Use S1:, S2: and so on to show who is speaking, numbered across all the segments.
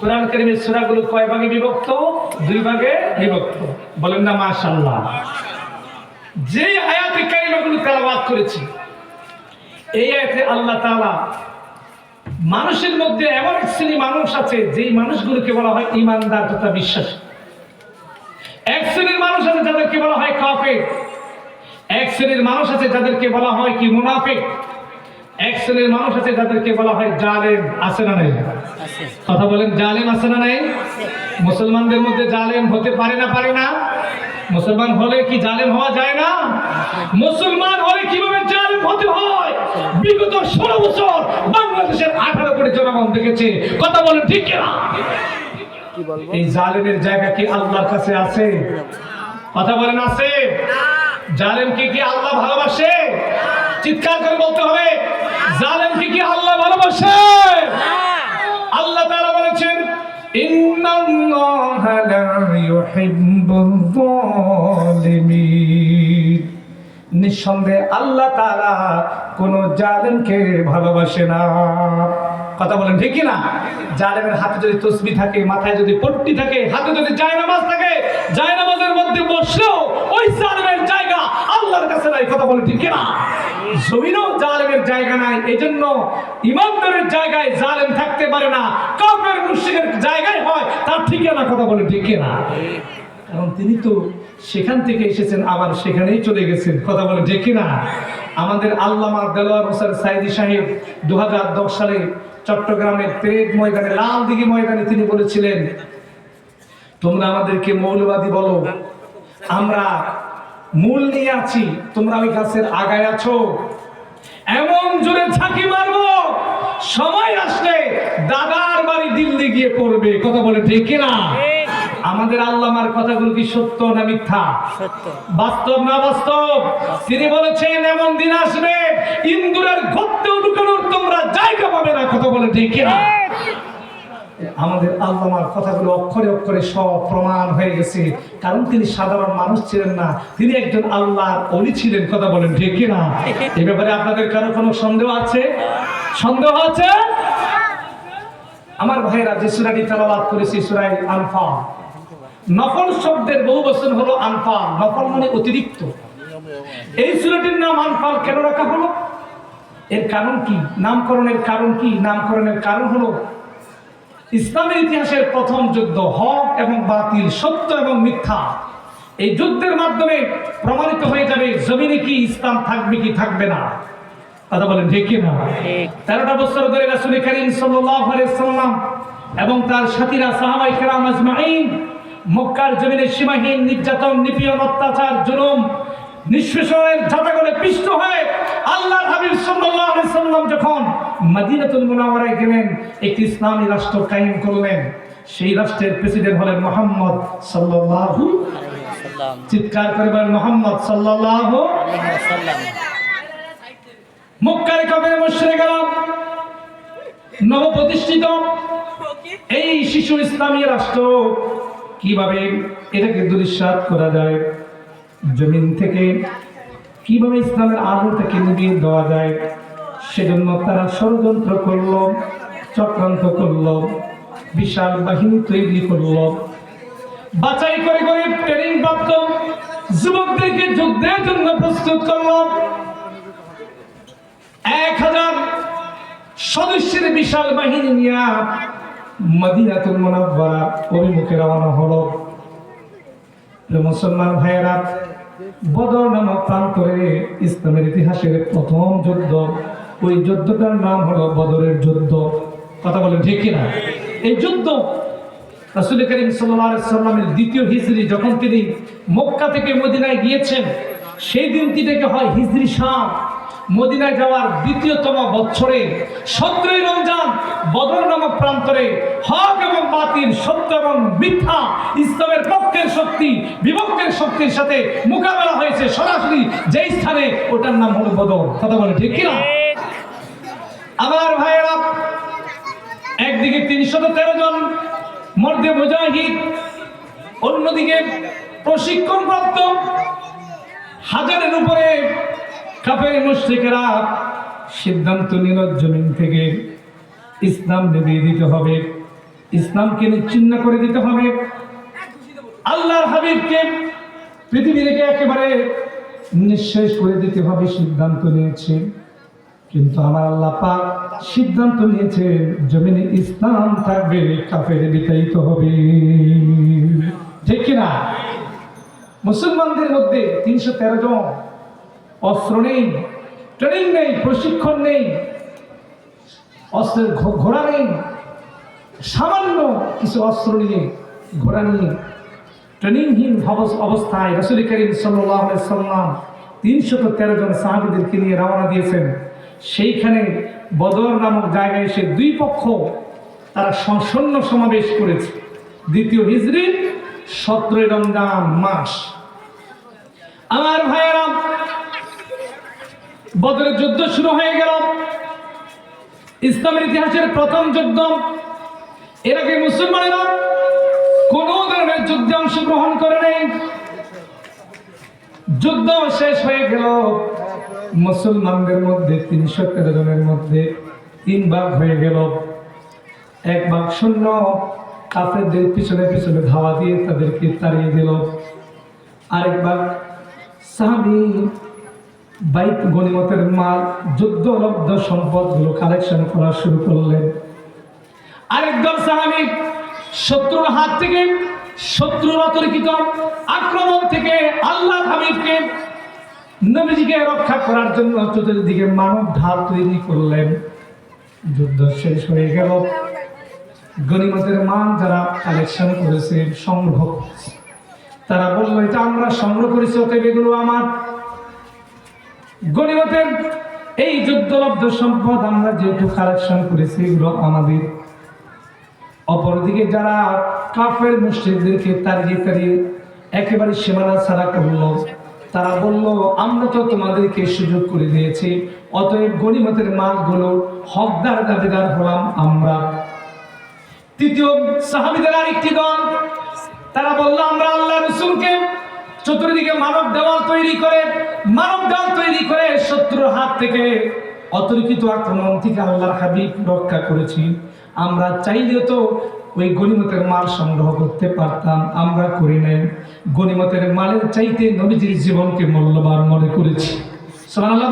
S1: কোরআন কারিমের সূরাগুলো কয় ভাগে বিভক্ত? দুই ভাগে বিভক্ত। বলেন না, মাশাআল্লাহ। যে কারিমাগুলো তেলাওয়াত এই আয়াতে আল্লাহ তাআলা মানুষের মধ্যে এমন এক শ্রেণি মানুষ আছে, যেই মানুষগুলোকে বলা হয় ইমানদার তথা বিশ্বাসী। এক শ্রেণির মানুষ আছে যাদেরকে বলা হয় কাফের। এক শ্রেণির মানুষ আছে যাদেরকে বলা হয় কি মুনাফিক। এক শ্রেণির মানুষ আছে যাদেরকে বলা হয় জালেম। আছে না নাই? কথা বলেন, জালেম আছে না নাই? মুসলমানদের মধ্যে জালেম হতে পারে না পারে না? মুসলমান হলে কি জালেম হওয়া যায় না? মুসলমান হলে কীভাবে জালেম হতে হয়? বিগত ষোলো বছর বাংলাদেশের আঠারো কোটি জনগণ দেখেছে। কথা বলেন, ঠিক কিনা? এই জালেমের জায়গা কি আল্লাহর কাছে আছে? কথা বলেন, আছে? জালেমকে কি আল্লাহ ভালোবাসে? চিৎকার করে বলতে হবে জালেমকে কি আল্লাহ ভালোবাসে? আল্লাহ তাআলা বলেছেন নিঃসন্দেহে আল্লাহ তাআলা কোন জালেমকে ভালোবাসে না। কথা বলেন ঠিক না জালেমের হাতে যদি তসবি থাকে, মাথায় যদি পট্টি থাকে, হাতে যদি জায়নামাজ থাকে, জায়নামাজের মধ্যে বসলেও ওই জালেমের জায়গা আল্লাহর কাছে নাই, কথা বলেন ঠিক না জমিনও জালেমের জায়গা নাই এই জন্য ইমানদারের জায়গায় জালেম থাকতে পারে না, কাফের, মুশরিকের জায়গায় হয়, তার ঠিকানা কথা বলে ঠিক না কারণ তিনি তো সেখান থেকে এসেছেন, আবার সেখানেই চলে গেছেন, কথা বলে ঠিক না আমাদের আল্লামা দেলোয়ার হোসেন সাইদি সাহেব দু হাজার দশ সালে চট্টগ্রামের পেরেড ময়দানে, লাল দিঘি ময়দানে তিনি বলেছিলেন, তোমরা আমাদেরকে মৌলবাদী বলো, আমরা মূল নিয়ে আছি। তোমরা ওই গাছের আগায় আছো। এমন জোরে ঝাঁকি মারবো সময় আসলে দাদার বাড়ি দিল্লি গিয়ে পড়বে। কথা বলে ঠিক কিনা? আমাদের আল্লামার কথাগুলো কি সত্য না মিথ্যা?
S2: সত্য।
S1: বাস্তব না বাস্তব? তিনি বলেছেন এমন দিন আসবে ইন্দুরের গর্তেও ঢুকানোর তোমরা জায়গা পাবে না। কথা বলে ঠিক কিনা? আমাদের আল্লামার কথাগুলো অক্ষরে অক্ষরে সব প্রমাণ হয়ে গেছে। কারণ তিনি সাধারণ মানুষ ছিলেন না, তিনি একজন আল্লাহর অলি ছিলেন, কথা বলেন ঠিক কিনা? এ ব্যাপারে আপনাদের কারও কোনো সন্দেহ আছে? সন্দেহ আছে? আমার ভাইরা যে সুরাটি তেলাওয়াত করেছি সুরাই আনফাল। নকল শব্দের বহু বছর হলো আনফাল। নকল মানে অতিরিক্ত। এই সুরাটির নাম আনফাল কেন রাখা হলো? এর কারণ কি? নামকরণের কারণ কি? নামকরণের কারণ হলো ইসলামের ইতিহাসের প্রথম যুদ্ধ হক এবং বাতিল সত্য এবং মিথ্যা। এই যুদ্ধের মাধ্যমে প্রমাণিত হয়ে যাবে জমিনে কি ইসলাম থাকবে কি থাকবে না। কথা বলেন ঠিক না তেরোটা বছর ধরে রাসুল করিম সাল্লাম এবং তার সাথীরা সাহাবাই কেরাম আজমাইন মক্কার জমিনে সীমাহীন নির্যাতন নিপীড়ন অত্যাচার জুলুম নিঃশেষণের জাতাগলে পিষ্ট হয়ে আল্লাহ হাবিব সাল্লাম যখন মদিনাতুল মুনাওয়ারায় গেলেন, একটি ইসলামী রাষ্ট্র কায়েম করলেন। সেই রাষ্ট্রের প্রেসিডেন্ট হলেন মোহাম্মদ সাল্লাল্লাহু চিৎকার করে বলেন, মোহাম্মদ সাল্লাল্লাহু মক্কার কবে নবপ্রতিষ্ঠিত। এই শিশু ইসলামী রাষ্ট্র কীভাবে এটাকে দুরিশ্বাত করা যায়? জমিন থেকে কীভাবে ইসলামের আলোটাকে নিভিয়ে দেওয়া যায়, সেজন্য তারা ষড়যন্ত্র করল, চক্রান্ত করল, বিশাল বাহিনী তৈরি করল। বাছাই করে করে ট্রেনিং প্রাপ্ত যুবকদেরকে যুদ্ধের জন্য প্রস্তুত করল। এক হাজার সদস্যের বিশাল বাহিনী নিয়ে মদিনাতুল মুনাওয়ারা অভিমুখে রওনা হলো। মুসলমান ভাইয়েরা, বদর নামক প্রান্তরে ইসলামের ইতিহাসের প্রথম যুদ্ধ। ওই যুদ্ধটার নাম হলো বদরের যুদ্ধ। কথা বলেন ঠিক কিনা? এই যুদ্ধ রাসুল করিম সাল্লামের দ্বিতীয় হিজরি যখন তিনি মক্কা থেকে মদিনায় গিয়েছেন, সেই দিনটি থেকে হয় হিজরি সাল মদিনায় যাওয়ার দ্বিতীয়তম বছরে সতেরোই রমজান বদর নামক প্রান্তরে হক এবং বাতিল, সত্য এবং মিথ্যা, ইসলামের পক্ষের শক্তি, বিপক্ষের শক্তির সাথে মোকাবেলা হয়েছে সরাসরি যেই স্থানে, ওটার নাম হলো বদর। কথা বলে ঠিক কিনা? আমার ভাইয়েরা, একদিকে তিনশত তেরো জন মর্দে মুজাহিদ, অন্যদিকে প্রশিক্ষণপ্রাপ্ত হাজারের উপরে কাপের মুশ্রিকেরা সিদ্ধান্ত নিল জমিন থেকে ইসলাম নিভিয়ে দিতে হবে, ইসলামকে নিচ্ছিন্ন করে দিতে হবে। আল্লাহর হাবিবকে পৃথিবী থেকে একেবারে নিঃশেষ করে দিতে হবে সিদ্ধান্ত নিয়েছে। কিন্তু আমার আল্লাহ পাক সিদ্ধান্ত নিয়েছে, জমিনে ইসলাম থাকবে, কাফের বিতাড়িত হবে। ঠিক কিনা? মুসলমানদের মধ্যে তিনশো তেরো জন অস্ত্র নেই, ট্রেনিং নেই, প্রশিক্ষণ নেই, অস্ত্রের ঘোড়া নেই, সামান্য কিছু অস্ত্র নিয়ে ঘোড়া নিয়ে ট্রেনিংহীন অবস- অবস্থায় রসুল করিম সাল্লাম তিনশত তেরো জন সাহাবিদেরকে নিয়ে রওনা দিয়েছেন। সেইখানে বদর নামক জায়গায় এসে দুই পক্ষ তারা সৈন্য সমাবেশ করেছে। দ্বিতীয় হিজড়ি সতেরোই রমজান মাস। আমার ভাইয়েরা বদরের যুদ্ধ শুরু হয়ে গেল। ইসলামের ইতিহাসের প্রথম যুদ্ধ। এর আগে মুসলমানেরা কোন ধরনের যুদ্ধে অংশগ্রহণ করে নেই। যুদ্ধ শেষ হয়ে গেল। মুসলমানদের মধ্যে তিনশো তেরো জনের মধ্যে তিন ভাগ হয়ে গেল। এক ভাগ শূন্য। কাফেরদের পিছনে পিছনে ধাওয়া দিয়ে তাদেরকে তাড়িয়ে দিল। আরেক ভাগ সাহাবি বাইক গণিমতের মাল যুদ্ধলব্ধ সম্পদগুলো কালেকশন করা শুরু করলেন। আরেকদল সাহাবি শত্রুর হাত থেকে শত্রুর অতর্কিত আক্রমণ থেকে আল্লাহ হাবিবকে নবীজিকে রক্ষা করার জন্য চতুর্দিকে মানব ঢাল তৈরি করলেন। যুদ্ধ শেষ হয়ে গেল। গণিমতের মান যারা কালেকশন করেছে, সংগ্রহ করেছে। তারা বলল, এটা আমরা সংগ্রহ করেছি, অতএব এগুলো আমার গণিমতের এই যুদ্ধলব্ধ সম্পদ আমরা যেহেতু কালেকশন করেছি, এগুলো আমাদের। অপরদিকে যারা কাফের মুসলিমদেরকে তাড়িয়ে তাড়িয়ে একেবারে সীমানা ছাড়া করল, তারা বলল, আমরা তো তোমাদেরকে সুযোগ করে দিয়েছি, অতএব গণিমতের মালগুলো হকদার দাবিদার হলাম আমরা। তৃতীয়, সাহাবিদের আরেকটি দল, তারা বলল, আমরা আল্লাহ রসুলকে চতুর্দিকে মানব দেওয়াল তৈরি করে মানব দেওয়াল তৈরি করে শত্রুর হাত থেকে অতর্কিত আক্রমণ থেকে আল্লাহর হাবিব রক্ষা করেছি। আমরা চাইলেও তো ওই গণিমতের মাল সংগ্রহ করতে পারতাম আমরা করি নাই। গণিমতের মালের চাইতে নবীজির জীবনকে মূল্যবান মনে করেছি।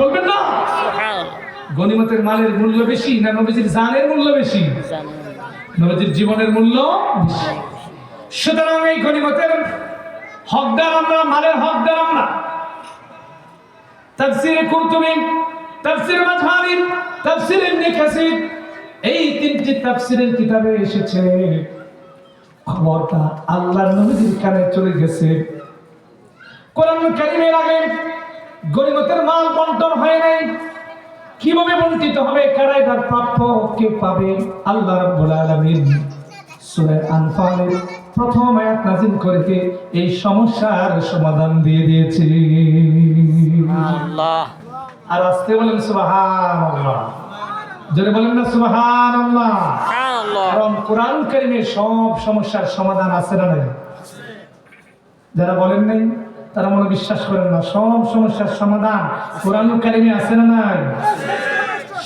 S1: বলবেন না? গণিমতের মালের মূল্য বেশি না নবীজির জানের মূল্য বেশি? নবীজির জীবনের মূল্য বেশি। সুতরাং এই গণিমতের হকদার আমরা, মালের হকদার আমরা। তাফসিরে কুরতুবি, তাফসির মাঝহারি তাফসির ইবনে কাসির, এই তিনটি তাফসিরের কিতাবে এসেছে। খবরটা আল্লাহর নবীজির কানে চলে গেছে। কোরআন কারিমের আগে গরিবতের মাল বন্টন হয় নাই। কীভাবে বঞ্চিত হবে? কারা এটার প্রাপ্য কে পাবে? আল্লাহ রাব্বুল আলামিন। সূরা আনফালের প্রথম আয়াত নাযিল করে এই সমস্যার সমাধান দিয়ে দিয়েছে।
S2: আল্লাহ
S1: আর আসতে বলেন সুবহানাল্লাহ। জোরে বলেন না সুবহানাল্লাহ।
S2: আল্লাহ
S1: কারণ কোরআন কারিমে সব সমস্যার সমাধান আছে না নাই? যারা বলেন নাই তারা মনে বিশ্বাস করেন না সব সমস্যার সমাধান কোরআন কারিমে আছে না নাই?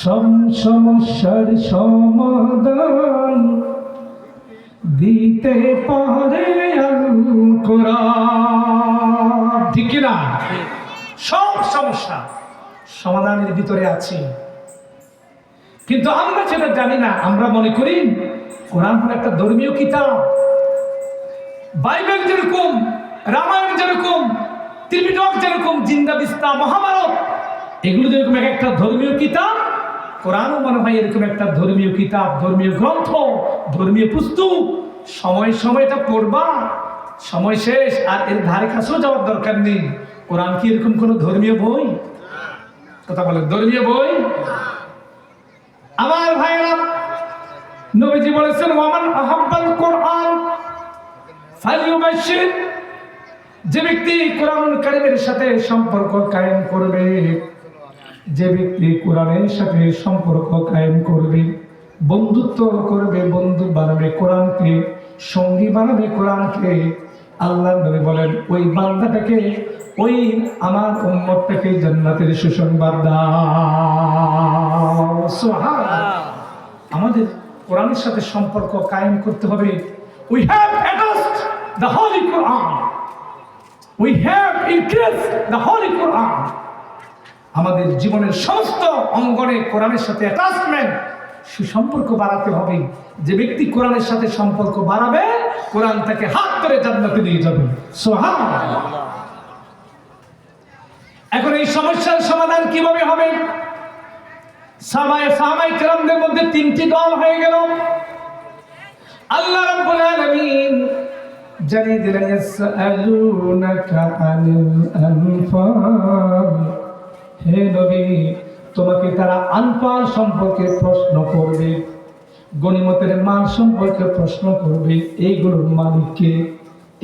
S1: সব সমস্যার সমাধান দিতে পারে ঠিক না সব সমস্যা সমাধানের ভিতরে আছে। কিন্তু আমরা সেটা জানি না, আমরা মনে করি কোরআন হলো একটা ধর্মীয় কিতাব। বাইবেল যেরকম, রামায়ণ যেরকম, ত্রিপিটক যেরকম জিন্দা বিস্তা মহাভারত, এগুলো যেরকম এক একটা ধর্মীয় কিতাব কোরআনও মনে হয় এরকম একটা ধর্মীয় কিতাব, ধর্মীয় গ্রন্থ, ধর্মীয় পুস্তক। সময় সময়টা পড়বা, সময় শেষ, আর এর ধারে কাছেও যাওয়ার দরকার নেই। কোরআন কি এরকম কোনো ধর্মীয় বই? কথা বলে ধর্মীয় বই? আমার ভাইরা নবীজি বলেছেন, ওয়ামান আহাব্বাল কোরআন ফালিউবাশির যে ব্যক্তি কোরআন কারিমের সাথে সম্পর্ক কায়েম করবে। যে ব্যক্তি কোরআনের সাথে সম্পর্ক কায়েম করবে, বন্ধুত্ব করবে, বন্ধু বানাবে, কোরআনকে, সঙ্গী বানাবে, কোরআনকে আল্লাহ নবী বলেন, ওই বান্দাটাকে ওই আমার উম্মতটাকে জান্নাতের সুসংবাদ। আমাদের কোরআনের সাথে সম্পর্ক কায়েম করতে হবে। We have the holy Quran we have increase the holy Quran আমাদের জীবনের সমস্ত অঙ্গনে কোরআনের সাথে অ্যাটাচমেন্ট সুসম্পর্ক বাড়াতে হবে। যে ব্যক্তি কোরআনের সাথে সম্পর্ক বাড়াবে, কোরআন তাকে হাত ধরে জান্নাতে নিয়ে যাবে। সোহান এখন এই সমস্যার সমাধান কীভাবে হবে? সামায় সামাই কেরামদের মধ্যে তিনটি দল হয়ে গেল। আল্লাহ রাব্বুল আলামিন জানিয়ে দিলেন, ইয়াসআলুনাকা আনিল আনফাল। হে নবী তোমাকে তারা আনফাল সম্পর্কে প্রশ্ন করবে গনিমতের মাল সম্পর্কে প্রশ্ন করবে। এইগুলোর মালিককে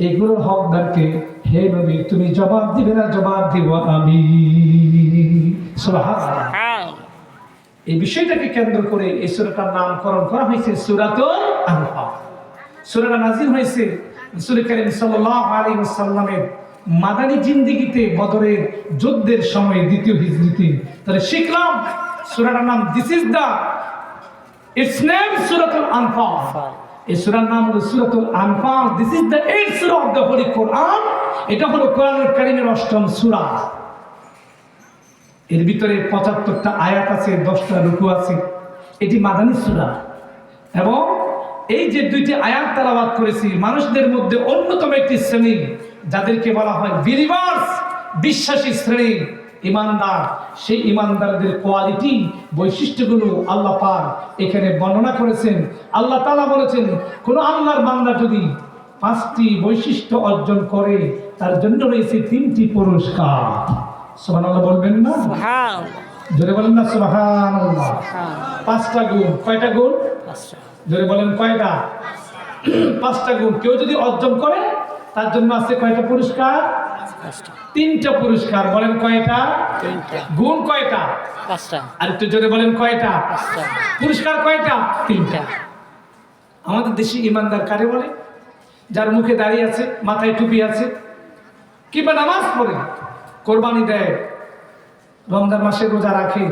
S1: এগুলোর হকদারকে হে নবী তুমি জবাব দিবে না জবাব দিব আমি।
S2: হ্যাঁ।
S1: এই বিষয়টাকে কেন্দ্র করে এই সুরাটার নামকরণ করা হয়েছে সুরাতুল আনফাল। সুরাটা নাজির হয়েছে। রাসূল করিম সাল্লাল্লাহু আলাইহি ওয়াসাল্লামের মাদানী জিন্দেগিতে বদরের যুদ্ধের সময় দ্বিতীয় হিজরিতে। তাহলে শিখলাম সুরাটার নাম this is the its name সুরাতুল আনফাল। এই সূরার নাম হলো সূরাতুল আনফাল। দিস ইজ দ্য এইট সূরা অফ দ্য হোলি কোরআন এটা হলো কোরআনুল কারীমের অষ্টম সুরা। এর ভিতরে পঁচাত্তরটা আয়াত আছে দশটা রুকু আছে। এটি মাদানী সুরা। এবং এই যে দুইটি আয়াত তারা তালাবাদ করেছি মানুষদের মধ্যে অন্যতম একটি শ্রেণি যাদেরকে বলা হয় বিলিভার্স বিশ্বাসী শ্রেণি ইমানদার সেই ইমানদারদের কোয়ালিটি বৈশিষ্ট্যগুলো আল্লাহ পাক এখানে বর্ণনা করেছেন। আল্লাহ তালা বলেছেন কোন আল্লাহর বান্দা যদি পাঁচটি বৈশিষ্ট্য অর্জন করে তার জন্য রয়েছে তিনটি পুরস্কার। সুবহানাল্লাহ বলবেন না? জোরে বলেন না
S2: হ্যাঁ
S1: পাঁচটা গুণ কয়টা গুণ? জোরে বলেন কয়টা? পাঁচটা গুণ কেউ যদি অর্জন করে তার জন্য আছে কয়টা পুরস্কার? তিনটা পুরস্কার। বলেন কয়টা? গুণ কয়টা?
S2: পাঁচটা।
S1: আর একটু জোরে বলেন কয়টা? পুরস্কার কয়টা? তিনটা।
S2: তিনটা
S1: আমাদের দেশে ইমানদার কারে বলে? যার মুখে দাঁড়িয়ে আছে মাথায় টুপি আছে কিংবা নামাজ পড়ে কোরবানি দেয় রমজান মাসে রোজা রাখে